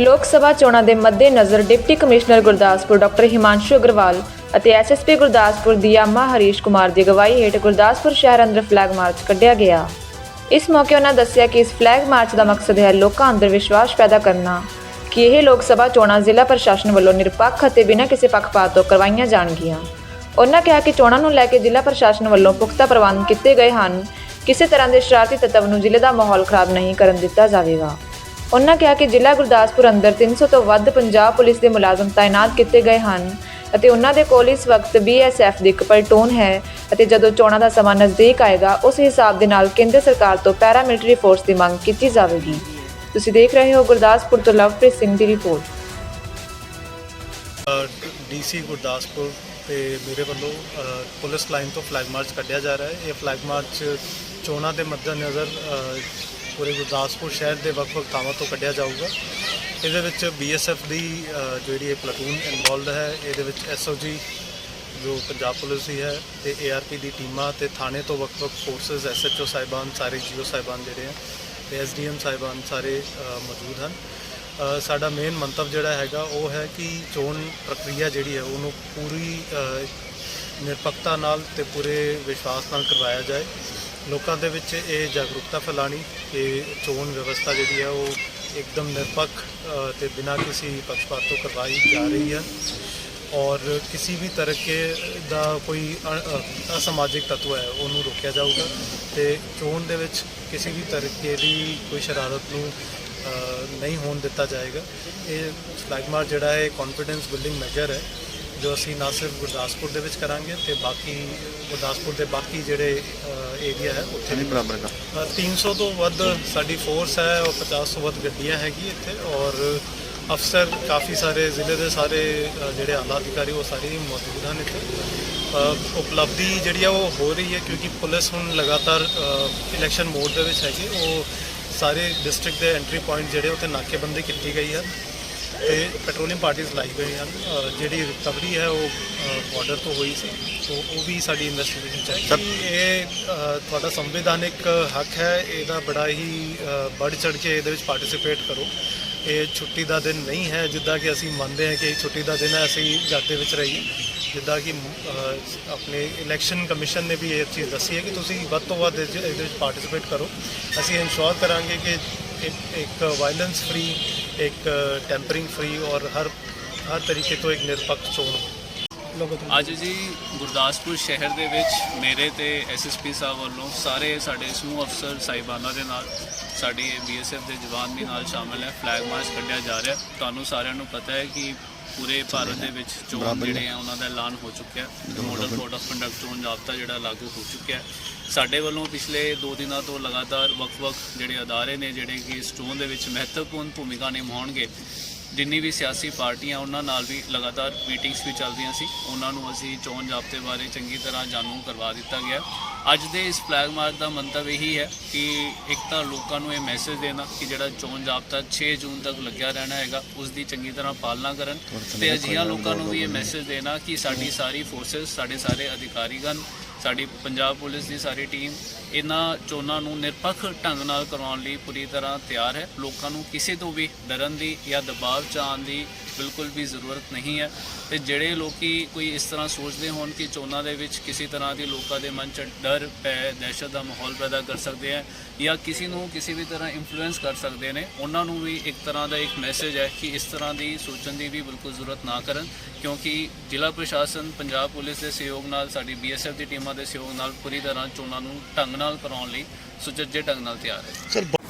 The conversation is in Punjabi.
ਲੋਕ ਸਭਾ ਚੋਣਾਂ ਦੇ ਮੱਦੇਨਜ਼ਰ deputy commissioner Gurdaspur doctor Himanshu Agarwal ਅਤੇ ਐਸਐਸਪੀ ਗੁਰਦਾਸਪੁਰ ਦੀਆਮਾ ਹਰੀਸ਼ ਕੁਮਾਰ ਦੀ ਅਗਵਾਈ ਹੇਠ ਗੁਰਦਾਸਪੁਰ ਸ਼ਹਿਰ ਅੰਦਰ ਫਲੈਗ ਮਾਰਚ ਕੱਢਿਆ ਗਿਆ। ਇਸ ਮੌਕੇ ਉਹਨਾਂ ਦੱਸਿਆ ਕਿ ਇਸ ਫਲੈਗ ਮਾਰਚ ਦਾ ਮਕਸਦ ਹੈ ਲੋਕਾਂ ਅੰਦਰ ਵਿਸ਼ਵਾਸ ਪੈਦਾ ਕਰਨਾ, ਕਿ ਇਹ ਲੋਕ ਸਭਾ ਚੋਣਾਂ ਜ਼ਿਲ੍ਹਾ ਪ੍ਰਸ਼ਾਸਨ ਵੱਲੋਂ ਨਿਰਪੱਖ ਅਤੇ ਬਿਨਾਂ ਕਿਸੇ ਪੱਖਪਾਤ ਤੋਂ ਕਰਵਾਈਆਂ ਜਾਣਗੀਆਂ। ਉਹਨਾਂ ਕਿਹਾ ਕਿ ਚੋਣਾਂ ਨੂੰ ਲੈ ਕੇ ਜ਼ਿਲ੍ਹਾ ਪ੍ਰਸ਼ਾਸਨ ਵੱਲੋਂ ਪੁਖਤਾ ਪ੍ਰਬੰਧ ਕੀਤੇ ਗਏ ਹਨ। ਕਿਸੇ ਤਰ੍ਹਾਂ ਦੇ ਸ਼ਰਾਰਤੀ ਤੱਤਵ ਨੂੰ ਜ਼ਿਲ੍ਹੇ ਦਾ ਮਾਹੌਲ ਖਰਾਬ ਨਹੀਂ ਕਰਨ ਦਿੱਤਾ ਜਾਵੇਗਾ। ਉਨ੍ਹਾਂ ਕਿਹਾ ਕਿ ਜ਼ਿਲ੍ਹਾ ਗੁਰਦਾਸਪੁਰ ਅੰਦਰ 300 ਤੋਂ ਵੱਧ ਪੰਜਾਬ ਪੁਲਿਸ ਦੇ ਮੁਲਾਜ਼ਮ ਤਾਇਨਾਤ ਕੀਤੇ ਗਏ ਹਨ ਅਤੇ ਉਨ੍ਹਾਂ ਦੇ ਕੋਲ ਇਸ ਵਕਤ BSF ਦੀ ਇੱਕ ਪਲਟੂਨ ਹੈ ਅਤੇ ਜਦੋਂ ਚੋਣਾਂ ਦਾ ਸਮਾਂ ਨਜ਼ਦੀਕ ਆਏਗਾ, ਉਸ ਹਿਸਾਬ ਦੇ ਨਾਲ ਕੇਂਦਰ ਸਰਕਾਰ ਤੋਂ ਪੈਰਾਮਿਲਟਰੀ ਫੋਰਸ ਦੀ ਮੰਗ ਕੀਤੀ ਜਾਵੇਗੀ। ਤੁਸੀਂ ਦੇਖ ਰਹੇ ਹੋ ਗੁਰਦਾਸਪੁਰ ਤੋਂ ਲਵਪ੍ਰੀਤ ਸਿੰਘ ਦੀ ਰਿਪੋਰਟ। ਡੀਸੀ ਗੁਰਦਾਸਪੁਰ ਤੇ ਮੇਰੇ ਵੱਲੋਂ ਪੁਲਿਸ ਲਾਈਨ ਤੋਂ ਫਲੈਗ ਮਾਰਚ ਕੱਢਿਆ ਜਾ ਰਿਹਾ ਹੈ। ਇਹ ਫਲੈਗ ਮਾਰਚ ਚੋਣਾਂ ਦੇ ਮੱਦੇਨਜ਼ਰ ਪੂਰੇ ਗੁਰਦਾਸਪੁਰ ਸ਼ਹਿਰ ਦੇ ਵੱਖ-ਵੱਖ ਥਾਵਾਂ ਤੋਂ ਕੱਢਿਆ ਜਾਊਗਾ। ਇਹਦੇ ਵਿੱਚ ਬੀਐਸਐਫ ਦੀ ਜਿਹੜੀ ਇਹ ਪਲਟੂਨ ਇਨਵੋਲਡ ਹੈ, ਇਹਦੇ ਵਿੱਚ ਐਸਓਜੀ ਜੋ ਪੰਜਾਬ ਪੁਲਿਸ ਦੀ ਹੈ ਤੇ ਏਆਰਪੀ ਦੀ ਟੀਮਾਂ ਤੇ ਥਾਣੇ ਤੋਂ ਵੱਖ-ਵੱਖ ਫੋਰਸਸ ਐਸਐਚਓ ਸਾਹਿਬਾਨ, ਸਾਰੇ ਜੀਓ ਸਾਹਿਬਾਨ ਜਿਹੜੇ ਆ ਤੇ ਐਸਡੀਐਮ ਸਾਹਿਬਾਨ ਸਾਰੇ ਮੌਜੂਦ ਹਨ। ਸਾਡਾ ਮੇਨ ਮੰਤਵ ਜਿਹੜਾ ਹੈਗਾ ਉਹ ਹੈ ਕਿ ਚੋਣ ਪ੍ਰਕਿਰਿਆ ਜਿਹੜੀ ਹੈ ਉਹਨੂੰ ਪੂਰੀ ਨਿਰਪੱਖਤਾ ਨਾਲ ਤੇ ਪੂਰੇ ਵਿਸ਼ਵਾਸ ਨਾਲ ਕਰਵਾਇਆ ਜਾਏ। ਲੋਕਾਂ ਦੇ ਵਿੱਚ ਇਹ ਜਾਗਰੂਕਤਾ ਫੈਲਾਣੀ ਕਿ ਚੋਣ ਵਿਵਸਥਾ ਜਿਹੜੀ ਹੈ ਉਹ ਇੱਕਦਮ ਨਿਰਪੱਖ ਅ, ਤੇ ਬਿਨਾਂ ਕਿਸੇ ਪੱਖਪਾਤ ਤੋਂ ਕਰਵਾਈ ਜਾ ਰਹੀ ਹੈ ਔਰ ਕਿਸੇ ਵੀ ਤਰੀਕੇ ਦਾ ਕੋਈ ਅ- ਅ- ਅਸਮਾਜਿਕ ਤੱਤਵ ਹੈ ਉਹਨੂੰ ਰੋਕਿਆ ਜਾਊਗਾ। ਤੇ ਚੋਣ ਦੇ ਵਿੱਚ ਕਿਸੇ ਵੀ ਤਰੀਕੇ ਦੀ ਕੋਈ ਸ਼ਰਾਰਤ ਨੂੰ ਨਹੀਂ ਹੋਣ ਦਿੱਤਾ ਜਾਏਗਾ। ਇਹ ਫਲੈਗ ਮਾਰਚ ਜਿਹੜਾ ਹੈ ਕੌਨਫੀਡੈਂਸ ਬਿਲਡਿੰਗ ਮੈਜਰ ਹੈ। ਜੋ ਅਸੀਂ ਨਾ ਸਿਰਫ ਗੁਰਦਾਸਪੁਰ ਦੇ ਵਿੱਚ ਕਰਾਂਗੇ ਤੇ ਬਾਕੀ ਗੁਰਦਾਸਪੁਰ ਦੇ ਬਾਕੀ ਜਿਹੜੇ ਏਰੀਆ ਹੈ ਉੱਥੇ ਵੀ ਬਰਾਬਰ ਦਾ ਅ, 300 ਤੋਂ ਵੱਧ ਸਾਡੀ ਫੋਰਸ ਹੈ ਔਰ 50 ਤੋਂ ਵੱਧ ਗੱਡੀਆਂ ਹੈਗੀ ਇੱਥੇ ਔਰ ਅਫਸਰ ਕਾਫੀ ਸਾਰੇ ਜ਼ਿਲ੍ਹੇ ਦੇ ਸਾਰੇ ਜਿਹੜੇ ਆਲਾ ਅਧਿਕਾਰੀ ਉਹ ਸਾਰੇ ਮੌਜੂਦ ਹਨ ਇੱਥੇ। ਉਪਲਬਧੀ ਜਿਹੜੀ ਆ ਉਹ ਹੋ ਰਹੀ ਹੈ ਕਿਉਂਕਿ ਪੁਲਿਸ ਹੁਣ ਲਗਾਤਾਰ ਇਲੈਕਸ਼ਨ ਮੋਡ ਦੇ ਵਿੱਚ ਹੈਗੀ। ਉਹ ਸਾਰੇ ਡਿਸਟ੍ਰਿਕਟ ਦੇ ਐਂਟਰੀ ਪੁਆਇੰਟ ਜਿਹੜੇ ਉੱਥੇ ਨਾਕੇਬੰਦੀ ਕੀਤੀ ਗਈ ਹੈ। ਤੇ ਪੈਟਰੋਲੀਅਮ ਪਾਰਟੀਆਂ ਲਾਈ ਗਈ ਹਨ ਜਿਹੜੀ ਰਿਕਵਰੀ ਹੈ ਉਹ ਬਾਰਡਰ ਤੋਂ ਹੋਈ ਸੀ ਸੋ ਉਹ ਵੀ ਸਾਡੀ ਇਨਵੈਸਟੀਗੇਸ਼ਨ ਹੈ। ਇਹ ਤੁਹਾਡਾ ਸੰਵਿਧਾਨਿਕ ਹੱਕ ਹੈ ਇਹਦਾ ਬੜਾ ਹੀ ਵੱਧ ਚੜ ਕੇ ਇਹਦੇ ਵਿੱਚ ਪਾਰਟਿਸਿਪੇਟ ਕਰੋ। ਇਹ ਛੁੱਟੀ ਦਾ ਦਿਨ ਨਹੀਂ ਹੈ ਜਿੱਦਾਂ ਕਿ ਅਸੀਂ ਮੰਨਦੇ ਹਾਂ ਕਿ ਇਹ ਛੁੱਟੀ ਦਾ ਦਿਨ ਹੈ ਅਸੀਂ ਘਰ ਦੇ ਵਿੱਚ ਰਹੀਏ। ਜਿੱਦਾਂ ਕਿ ਆਪਣੇ ਇਲੈਕਸ਼ਨ ਕਮਿਸ਼ਨ ਨੇ ਵੀ ਇਹ ਚੀਜ਼ ਦੱਸੀ ਹੈ ਕਿ ਤੁਸੀਂ ਵੱਧ ਤੋਂ ਵੱਧ ਇਹਦੇ ਵਿੱਚ ਪਾਰਟਿਸਿਪੇਟ ਕਰੋ। ਅਸੀਂ ਇਨਸ਼ੋਰ ਕਰਾਂਗੇ ਕਿ ਇੱਕ ਵਾਇਲੈਂਸ ਫ੍ਰੀ ਇੱਕ ਟੈਂਪਰਿੰਗ ਫ੍ਰੀ ਔਰ ਹਰ ਹਰ ਤਰੀਕੇ ਤੋਂ ਇੱਕ ਨਿਰਪੱਖ ਚੋਣ ਅੱਜ ਜੀ ਗੁਰਦਾਸਪੁਰ ਸ਼ਹਿਰ ਦੇ ਵਿੱਚ ਮੇਰੇ ਤੇ ਐਸਐਸਪੀ ਸਾਹਿਬ ਵੱਲੋਂ ਸਾਰੇ ਸਾਡੇ ਸਮੂਹ ਅਫਸਰ ਸਾਹਿਬਾਨਾਂ ਦੇ ਨਾਲ ਸਾਡੀ ਬੀਐਸਐਫ ਦੇ ਜਵਾਨ ਵੀ ਨਾਲ ਸ਼ਾਮਲ ਹੈ ਫਲੈਗ ਮਾਰਚ ਕੱਢਿਆ ਜਾ ਰਿਹਾ ਤੁਹਾਨੂੰ ਸਾਰਿਆਂ ਨੂੰ ਪਤਾ ਹੈ ਕਿ ਪੂਰੇ ਭਾਰਤ ਦੇ ਵਿੱਚ ਚੋਣ ਜਿਹੜੇ ਆ ਉਹਨਾਂ ਦਾ ਐਲਾਨ ਹੋ ਚੁੱਕਿਆ ਹੈ। ਮਾਡਲ ਕੋਡ ਆਫ ਕੰਡਕਟ ਚੋਣ ਜਾਬਤਾ ਜਿਹੜਾ ਲਾਗੂ ਹੋ ਚੁੱਕਿਆ ਹੈ। ਸਾਡੇ ਵੱਲੋਂ ਪਿਛਲੇ 2 ਦਿਨਾਂ ਤੋਂ ਲਗਾਤਾਰ ਵੱਖ-ਵੱਖ ਜਿਹੜੇ ਅਦਾਰੇ ਨੇ ਜਿਹੜੇ ਕਿ ਇਸ ਚੋਣ ਦੇ ਵਿੱਚ ਮਹੱਤਵਪੂਰਨ ਭੂਮਿਕਾ ਨਿਭਾਉਣਗੇ ਜਿੰਨੀ ਵੀ ਸਿਆਸੀ ਪਾਰਟੀਆਂ ਉਹਨਾਂ ਨਾਲ ਵੀ ਲਗਾਤਾਰ ਮੀਟਿੰਗਸ ਵੀ ਚੱਲਦੀਆਂ ਸੀ, ਉਹਨਾਂ ਨੂੰ ਅਸੀਂ ਚੋਣ ਜ਼ਾਬਤੇ ਬਾਰੇ ਚੰਗੀ ਤਰ੍ਹਾਂ ਜਾਣੂ ਕਰਵਾ ਦਿੱਤਾ ਗਿਆ। ਅੱਜ ਦੇ ਇਸ ਫਲੈਗ ਮਾਰਚ ਦਾ ਮੰਤਵ ਇਹੀ ਹੈ ਕਿ ਇੱਕ ਤਾਂ ਲੋਕਾਂ ਨੂੰ ਇਹ ਮੈਸੇਜ ਦੇਣਾ ਕਿ ਜਿਹੜਾ ਚੋਣ ਜ਼ਾਬਤਾ 6 ਜੂਨ ਤੱਕ ਲੱਗਿਆ ਰਹਿਣਾ ਹੈਗਾ ਉਸ ਦੀ ਚੰਗੀ ਤਰ੍ਹਾਂ ਪਾਲਣਾ ਕਰਨ ਤੇ ਅਜਿਹਾ ਲੋਕਾਂ ਨੂੰ ਵੀ ਇਹ ਮੈਸੇਜ ਦੇਣਾ ਕਿ ਸਾਡੀ ਸਾਰੀ ਫੋਰਸਸ ਸਾਡੇ ਸਾਰੇ ਅਧਿਕਾਰੀਗਣ ਸਾਡੀ ਪੰਜਾਬ ਪੁਲਿਸ ਦੀ ਸਾਰੀ ਟੀਮ ਇਹਨਾਂ ਚੋਣਾਂ ਨੂੰ ਨਿਰਪੱਖ ਢੰਗ ਨਾਲ ਕਰਵਾਉਣ ਲਈ ਪੂਰੀ ਤਰ੍ਹਾਂ ਤਿਆਰ ਹੈ। ਲੋਕਾਂ ਨੂੰ ਕਿਸੇ ਤੋਂ ਵੀ ਡਰਨ ਦੀ ਜਾਂ ਦਬਾਅ ਚ ਆਉਣ ਦੀ ਬਿਲਕੁਲ ਵੀ ਜ਼ਰੂਰਤ ਨਹੀਂ ਹੈ। ਤੇ ਜਿਹੜੇ ਲੋਕੀ ਕੋਈ ਇਸ ਤਰ੍ਹਾਂ ਸੋਚਦੇ ਹੋਣ ਕਿ ਚੋਣਾਂ ਦੇ ਵਿੱਚ ਕਿਸੇ ਤਰ੍ਹਾਂ ਦੀ ਲੋਕਾਂ ਦੇ ਮਨ 'ਚ ਡਰ ਪੈ, ਦਹਿਸ਼ਤ ਦਾ ਮਾਹੌਲ ਪੈਦਾ ਕਰ ਸਕਦੇ ਆ ਜਾਂ ਕਿਸੇ ਨੂੰ ਕਿਸੇ ਵੀ ਤਰ੍ਹਾਂ ਇਨਫਲੂਐਂਸ ਕਰ ਸਕਦੇ ਨੇ, ਉਹਨਾਂ ਨੂੰ ਵੀ ਇੱਕ ਤਰ੍ਹਾਂ ਦਾ ਇੱਕ ਮੈਸੇਜ ਹੈ ਕਿ ਇਸ ਤਰ੍ਹਾਂ ਦੀ ਸੋਚਣ ਦੀ ਵੀ ਬਿਲਕੁਲ ਜ਼ਰੂਰਤ ਨਾ ਕਰਨ। ਕਿਉਂਕਿ ਜ਼ਿਲ੍ਹਾ ਪ੍ਰਸ਼ਾਸਨ, ਪੰਜਾਬ ਪੁਲਿਸ ਦੇ ਸਹਿਯੋਗ ਨਾਲ, ਸਾਡੀ ਬੀਐਸਐਫ ਦੀ ਟੀਮਾਂ ਦੇ ਸਹਿਯੋਗ ਨਾਲ ਪੂਰੀ ਤਰ੍ਹਾਂ ਚੋਣਾਂ ਨੂੰ ਢੰਗ ਨਾਲ ਕਰਾਉਣ ਲਈ ਸੁਚੱਜੇ ਢੰਗ ਨਾਲ ਤਿਆਰ ਹੈ।